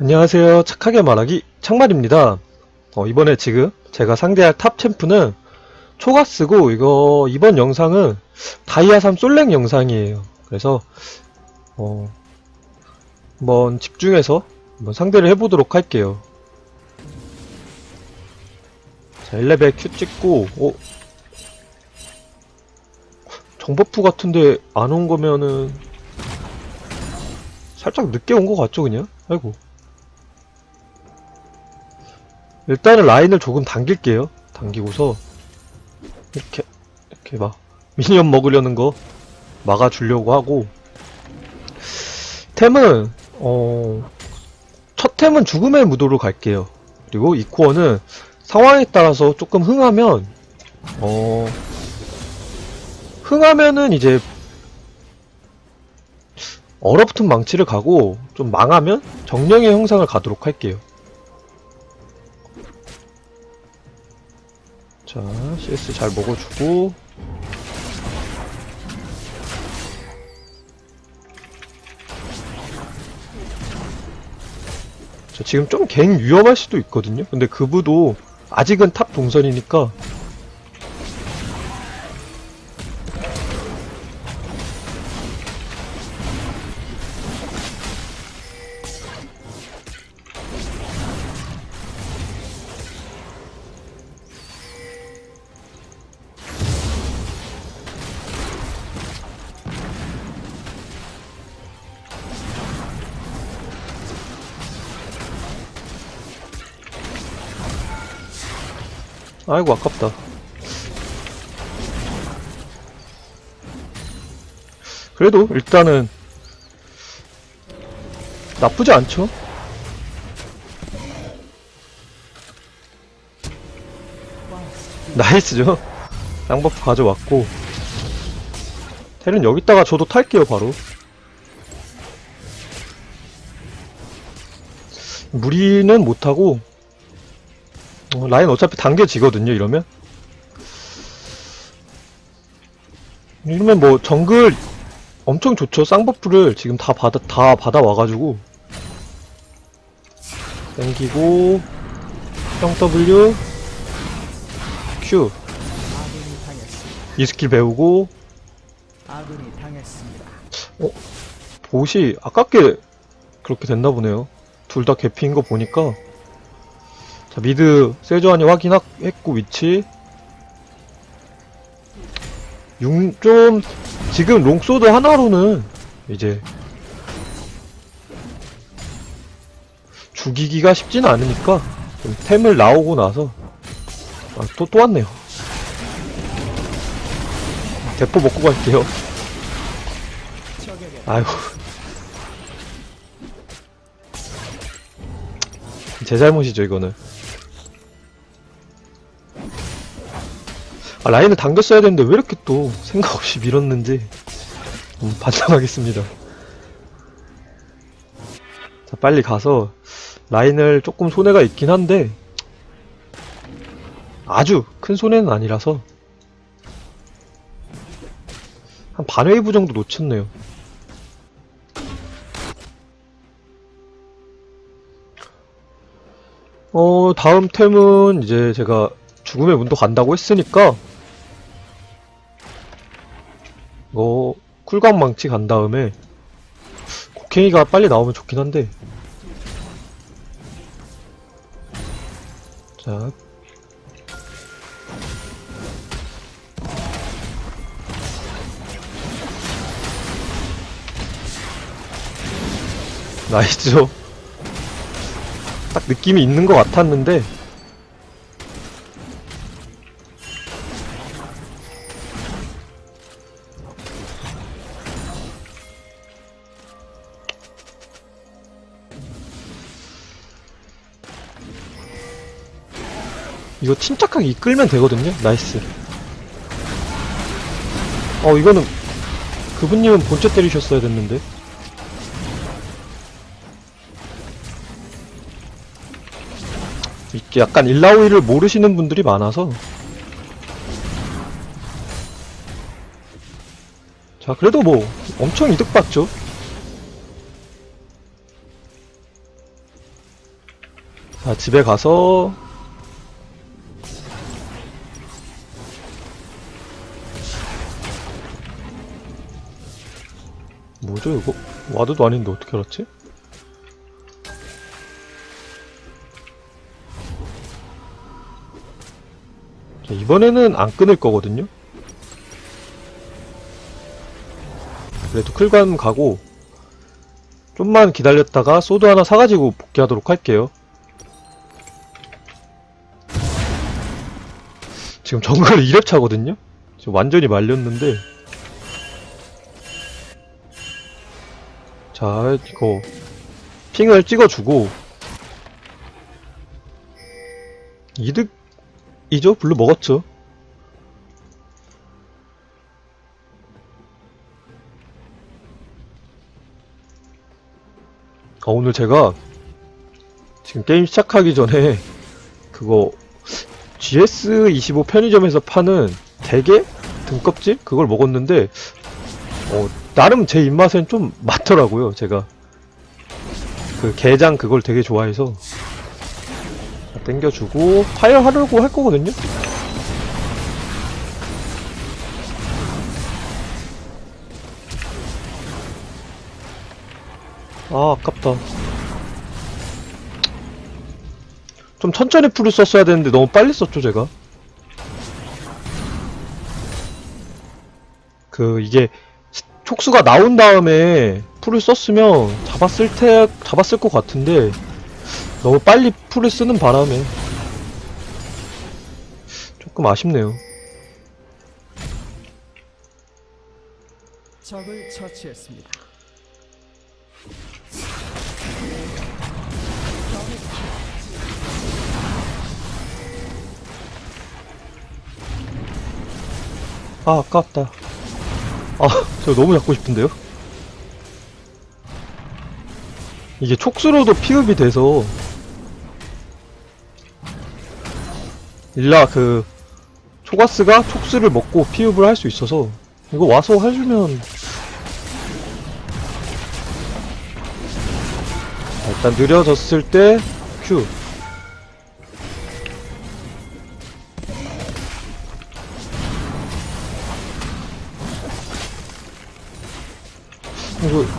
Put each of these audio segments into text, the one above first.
안녕하세요. 착하게 말하기 창말입니다. 어, 이번에 지금 제가 상대할 탑 챔프는 초가스고 이거 이번 영상은 다이아 3 솔랭 영상이에요. 그래서 어, 한번 집중해서 한번 상대를 해보도록 할게요. 자, 1레벨 Q 찍고 어? 정버프 같은데 안 온 거면은 살짝 늦게 온 것 같죠 그냥? 아이고 일단은 라인을 조금 당길게요. 당기고서 이렇게 이렇게 막 미니언 먹으려는 거 막아주려고 하고 템은 어, 첫 템은 죽음의 무도로 갈게요. 그리고 이 코어는 상황에 따라서 조금 흥하면 어 흥하면은 이제 얼어붙은 망치를 가고 좀 망하면 정령의 형상을 가도록 할게요. 자, CS 잘 먹어주고. 자, 지금 좀 갱 위험할 수도 있거든요? 근데 그부도 아직은 탑 동선이니까. 아이고, 아깝다. 그래도 일단은 나쁘지 않죠? 나이스죠? 쌍버프 가져왔고 텔은 여기다가 저도 탈게요 바로 무리는 못하고 어, 라인 어차피 당겨지거든요 이러면? 이러면 뭐 정글 엄청 좋죠. 쌍버프를 지금 다 받아 다 받아 와가지고. 땡기고 형 W Q. 아군이 당했습니다. 이 스킬 배우고. 당했습니다. 보시 아깝게 그렇게 됐나 보네요. 둘 다 개피인 거 보니까 자 미드 세조안이 확인했고 위치. 융, 좀 지금 롱소드 하나로는 이제 죽이기가 쉽지는 않으니까 좀 템을 나오고 나서 아, 또, 또 왔네요. 대포 먹고 갈게요. 아이고 제 잘못이죠 이거는 아 라인을 당겼어야 되는데 왜 이렇게 또 생각 없이 밀었는지 음, 반성하겠습니다. 자 빨리 가서 라인을 조금 손해가 있긴 한데 아주 큰 손해는 아니라서 한 반웨이브 정도 놓쳤네요. 어, 다음 템은 이제 제가 죽음의 문도 간다고 했으니까, 이거, 쿨감 망치 간 다음에, 곡괭이가 빨리 나오면 좋긴 한데, 자. 나이스죠? 딱 느낌이 있는 것 같았는데 이거 침착하게 이끌면 되거든요. 나이스. 어 이거는 그분님은 본체 때리셨어야 됐는데. 이게 약간 일라오이를 모르시는 분들이 많아서. 자 그래도 뭐 엄청 이득 봤죠. 자, 집에 가서 뭐죠 이거? 와드도 아닌데 어떻게 알았지? 자, 이번에는 안 끊을 거거든요? 그래도 클관 가고 좀만 기다렸다가 소드 하나 사가지고 복귀하도록 할게요. 지금 정글 2렙 차거든요? 지금 완전히 말렸는데 자 이거 핑을 찍어주고 이득이죠? 블루 먹었죠? 아, 오늘 제가 지금 게임 시작하기 전에 그거 GS25 편의점에서 파는 대게 등껍질 그걸 먹었는데 어, 나름 제 입맛엔 좀 맞더라고요. 제가 그 게장 그걸 되게 좋아해서 땡겨주고 파열 하려고 할 거거든요. 아 아깝다. 좀 천천히 풀을 썼어야 되는데 너무 빨리 썼죠 제가. 그 이게 촉수가 나온 다음에 풀을 썼으면 잡았을 테 잡았을 것 같은데 너무 빨리 풀을 쓰는 바람에 조금 아쉽네요. 적을 처치했습니다. 아 아깝다. 아 저 너무 잡고 싶은데요. 이게 촉수로도 피흡이 돼서 일라 그 초가스가 촉수를 먹고 피흡을 할 수 있어서 이거 와서 해주면 자, 일단 느려졌을 때 큐.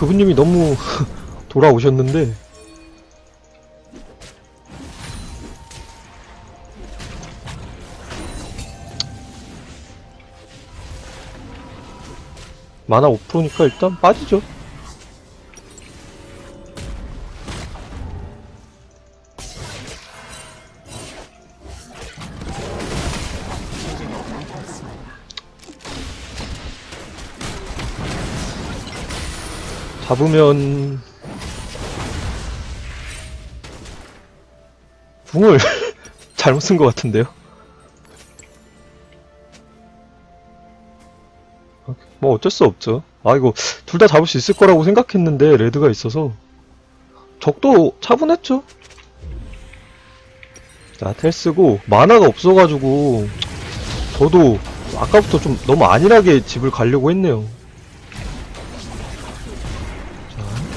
그분님이 너무 돌아오셨는데 만화 5%니까 일단 빠지죠. 잡으면 붕을 잘못 쓴 것 같은데요. 뭐 어쩔 수 없죠. 아 이거 둘 다 잡을 수 있을 거라고 생각했는데 레드가 있어서 적도 차분했죠. 자, 텔 쓰고 만화가 없어가지고 저도 아까부터 좀 너무 안일하게 집을 가려고 했네요.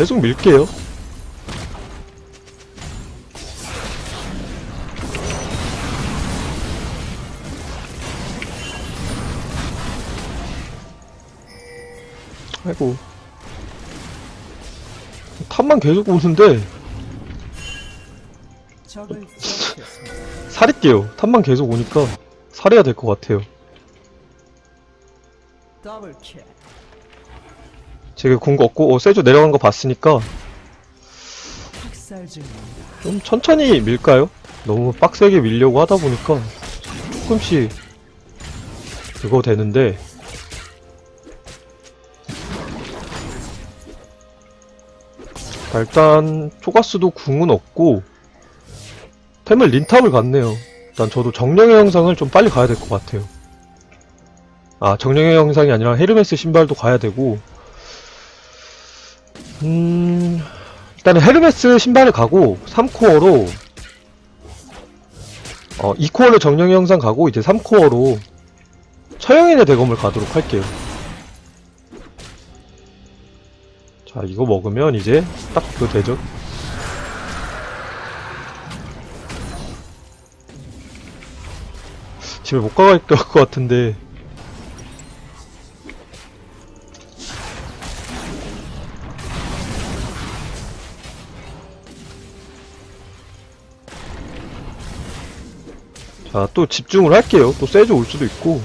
계속 밀게요. 아이고. 탑만 계속 오는데 처치했습니다. 살릴게요. 탑만 계속 오니까 살해야 될 것 같아요. 더블 킬. 제가 궁 없고 어, 세주 내려간 거 봤으니까. 좀 천천히 밀까요? 너무 빡세게 밀려고 하다 보니까 조금씩 그거 되는데 자, 일단 초가스도 궁은 없고 템을 린탑을 갔네요. 일단 저도 정령의 영상을 좀 빨리 가야 될 것 같아요. 아 정령의 영상이 아니라 헤르메스 신발도 가야 되고 음, 일단은 헤르메스 신발을 가고 3코어로 어, 2코어로 정령 영상 가고 이제 3코어로 처형인의 대검을 가도록 할게요. 자, 이거 먹으면 이제 딱 그거 되죠. 집에 못 가갈 것 같은데 자, 또 집중을 할게요. 또 세주 올 수도 있고.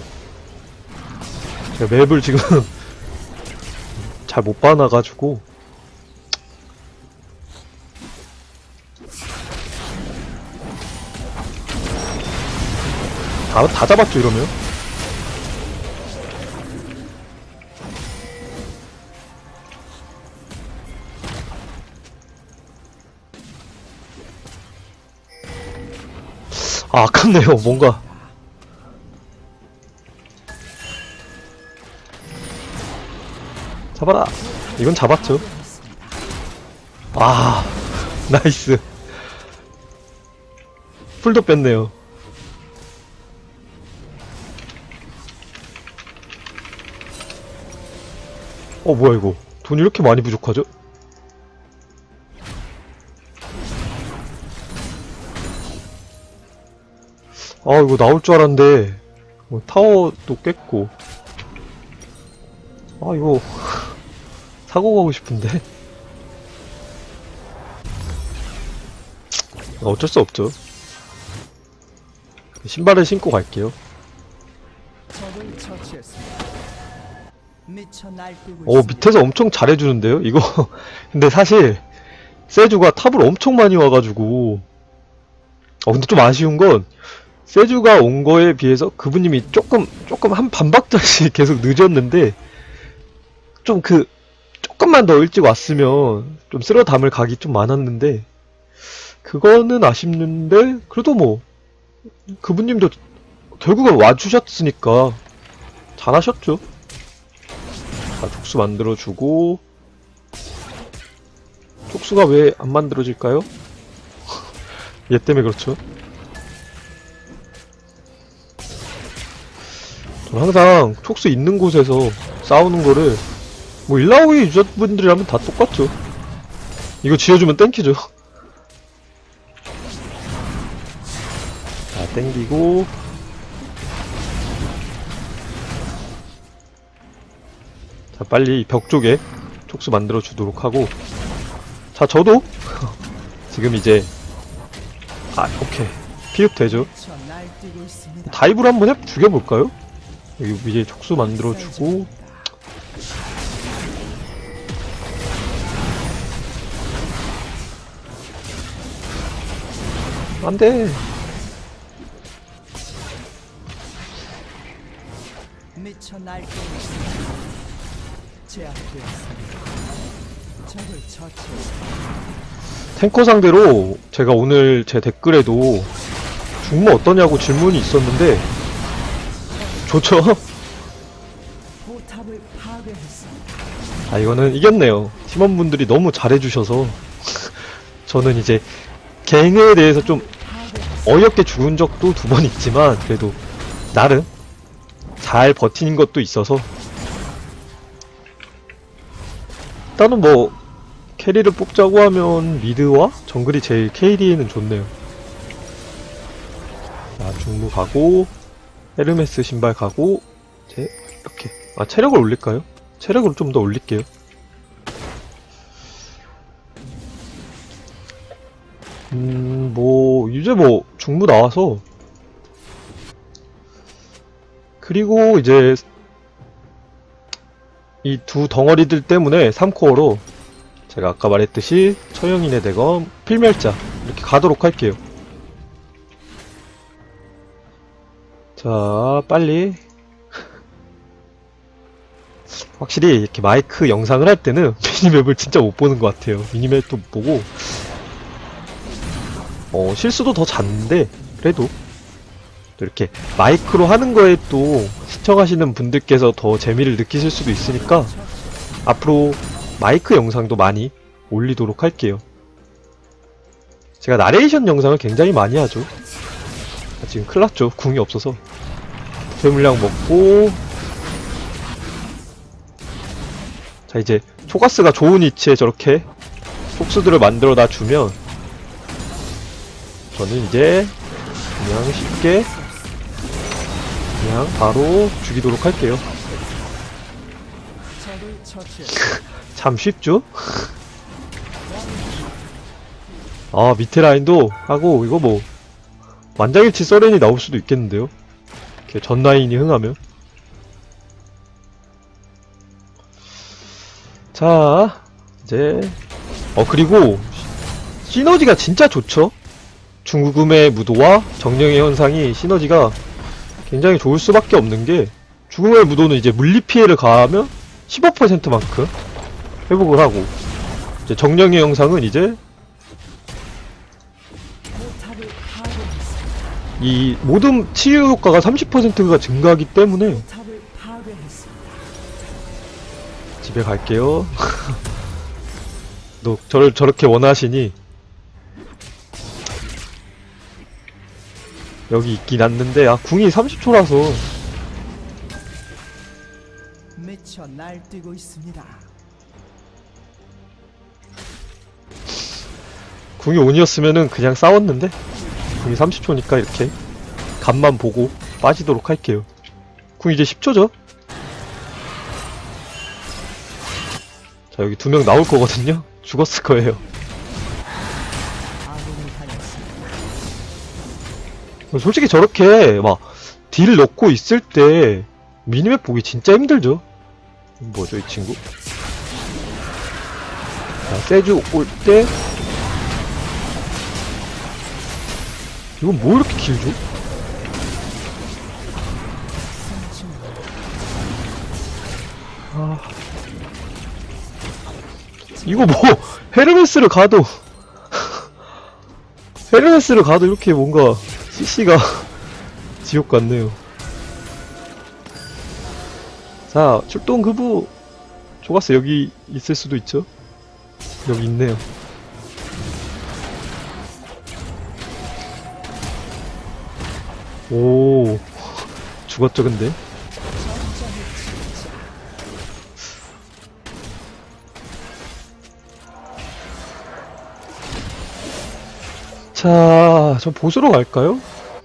제가 맵을 지금 잘 못 봐놔가지고. 다, 다 잡았죠, 이러면? 아, 아깝네요, 뭔가. 잡아라! 이건 잡았죠. 아, 나이스. 풀도 뺐네요. 어, 뭐야, 이거. 돈 이렇게 많이 부족하죠? 아, 이거 나올 줄 알았는데, 뭐, 타워도 깼고. 아, 이거, 사고 가고 싶은데. 어쩔 수 없죠. 신발을 신고 갈게요. 있습니다. 밑에서 엄청 잘해주는데요? 이거, 근데 사실, 세주가 탑을 엄청 많이 와가지고, 어, 근데 좀 아쉬운 건, 세주가 온 거에 비해서 그분님이 조금, 조금 한 반박자씩 계속 늦었는데, 좀 그, 조금만 더 일찍 왔으면, 좀 쓸어 담을 각이 좀 많았는데, 그거는 아쉽는데, 그래도 뭐, 그분님도 결국은 와주셨으니까, 잘하셨죠? 자, 촉수 만들어주고 촉수가 왜 안 만들어질까요? 얘 때문에 그렇죠. 항상 촉수 있는 곳에서 싸우는 거를 뭐 일라오이 유저분들이라면 다 똑같죠. 이거 지어주면 땡키죠. 자, 땡기고 자, 빨리 이벽 쪽에 촉수 만들어 주도록 하고. 자, 저도 지금 이제 아, 오케이. 피흡 되죠. 다이브를 한번 해 죽여볼까요? 여기 위에 촉수 만들어 주고 안돼. 미쳐. 탱커 상대로 제가 오늘 제 댓글에도 중모 어떠냐고 질문이 있었는데 좋죠. 아 이거는 이겼네요. 팀원분들이 너무 잘해주셔서 저는 이제 갱에 대해서 좀. 어이없게 죽은 적도 두 번 있지만 그래도 나름 잘 버티는 것도 있어서 일단은 뭐 캐리를 뽑자고 하면 미드와 정글이 제일 KD에는 좋네요. 자 중무 가고 헤르메스 신발 가고 이제 이렇게 아 체력을 올릴까요? 체력을 좀 더 올릴게요. 음, 뭐, 이제 뭐, 중부 나와서. 그리고 이제, 이 두 덩어리들 때문에 3코어로 제가 아까 말했듯이 처형인의 대검, 필멸자, 이렇게 가도록 할게요. 자, 빨리. 확실히 이렇게 마이크 영상을 할 때는 미니맵을 진짜 못 보는 것 같아요. 미니맵도 못 보고, 어, 실수도 더 잦는데, 그래도, 또 이렇게 마이크로 하는 거에 또 시청하시는 분들께서 더 재미를 느끼실 수도 있으니까, 앞으로 마이크 영상도 많이 올리도록 할게요. 제가 나레이션 영상을 굉장히 많이 하죠. 아, 지금 큰일 났죠. 궁이 없어서. 부패 물량 먹고, 자, 이제 초가스가 좋은 위치에 저렇게 촉수들을 만들어 놔주면, 저는 이제 그냥 쉽게 그냥 바로 죽이도록 할게요. 참 쉽죠? 아 밑에 라인도 하고 이거 뭐 만장일치 서렌이 나올 수도 있겠는데요? 이렇게 전 라인이 흥하면? 자 이제 어 그리고 시너지가 진짜 좋죠? 중국음의 무도와 정령의 현상이 시너지가 굉장히 좋을 수밖에 없는 게 죽음의 무도는 이제 물리 피해를 가하면 15%만큼 회복을 하고 이제 정령의 영상은 이제 이 모든 치유 효과가 30%가 증가하기 때문에. 집에 갈게요. 너 저를 저렇게 원하시니 여기 있긴 않는데 아 궁이 30초라서 미쳐 날뛰고 있습니다. 궁이 온이었으면은 그냥 싸웠는데 궁이 30초니까 이렇게 간만 보고 빠지도록 할게요. 궁 이제 10초죠? 자 여기 두 명 나올 거거든요. 죽었을 거예요. 솔직히 저렇게 막 딜 넣고 있을 때 미니맵 보기 진짜 힘들죠. 뭐죠 이 친구? 자 세주 올 때 이건 뭐 이렇게 길죠? 아 이거 뭐 헤르메스를 가도 헤르메스를 가도 이렇게 뭔가 CC가 지옥 같네요. 자, 출동 그부 조가스 여기 있을 수도 있죠? 여기 있네요. 오, 죽었죠, 근데? 자, 저 보스로 갈까요?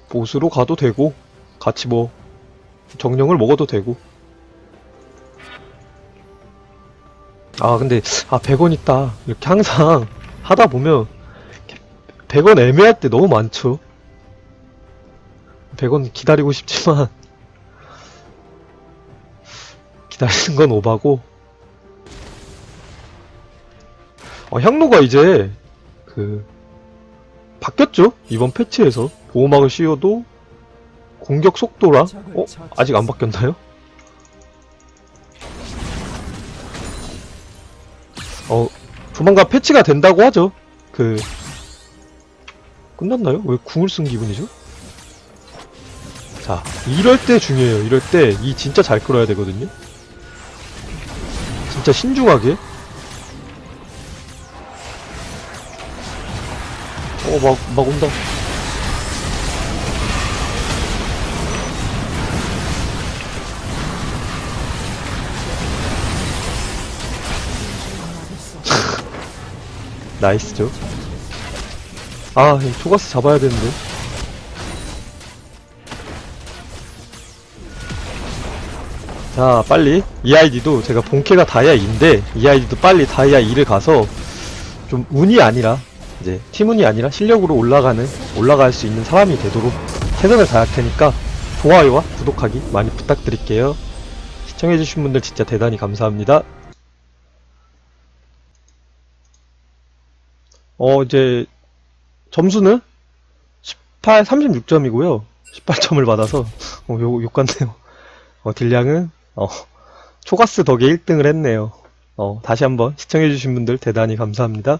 보스로 가도 되고, 같이 뭐, 정령을 먹어도 되고. 아, 근데, 아, 100원 있다. 이렇게 항상 하다 보면, 100원 애매할 때 너무 많죠. 100원 기다리고 싶지만, 기다리는 건 오바고, 어, 향로가 이제, 그, 바뀌었죠? 이번 패치에서. 보호막을 씌워도, 공격 속도랑, 어? 아직 안 바뀌었나요? 어, 조만간 패치가 된다고 하죠. 그, 끝났나요? 왜 궁을 쓴 기분이죠? 자, 이럴 때 중요해요. 이럴 때, 이 진짜 잘 끌어야 되거든요. 진짜 신중하게. 어, 막, 막 온다. 나이스죠. 아, 이 초가스 잡아야 되는데. 자, 빨리. 이 아이디도 제가 본캐가 다이아 2인데, 이 아이디도 빨리 다이아 2를 가서, 좀 운이 아니라, 이제, 팀운이 아니라 실력으로 올라가는, 올라갈 수 있는 사람이 되도록 최선을 다할 테니까, 좋아요와 구독하기 많이 부탁드릴게요. 시청해주신 분들 진짜 대단히 감사합니다. 어, 이제, 점수는 18, 36점이고요. 18점을 받아서, 어, 요, 욕 같네요. 어, 딜량은, 어, 초가스 덕에 1등을 했네요. 어, 다시 한번 시청해주신 분들 대단히 감사합니다.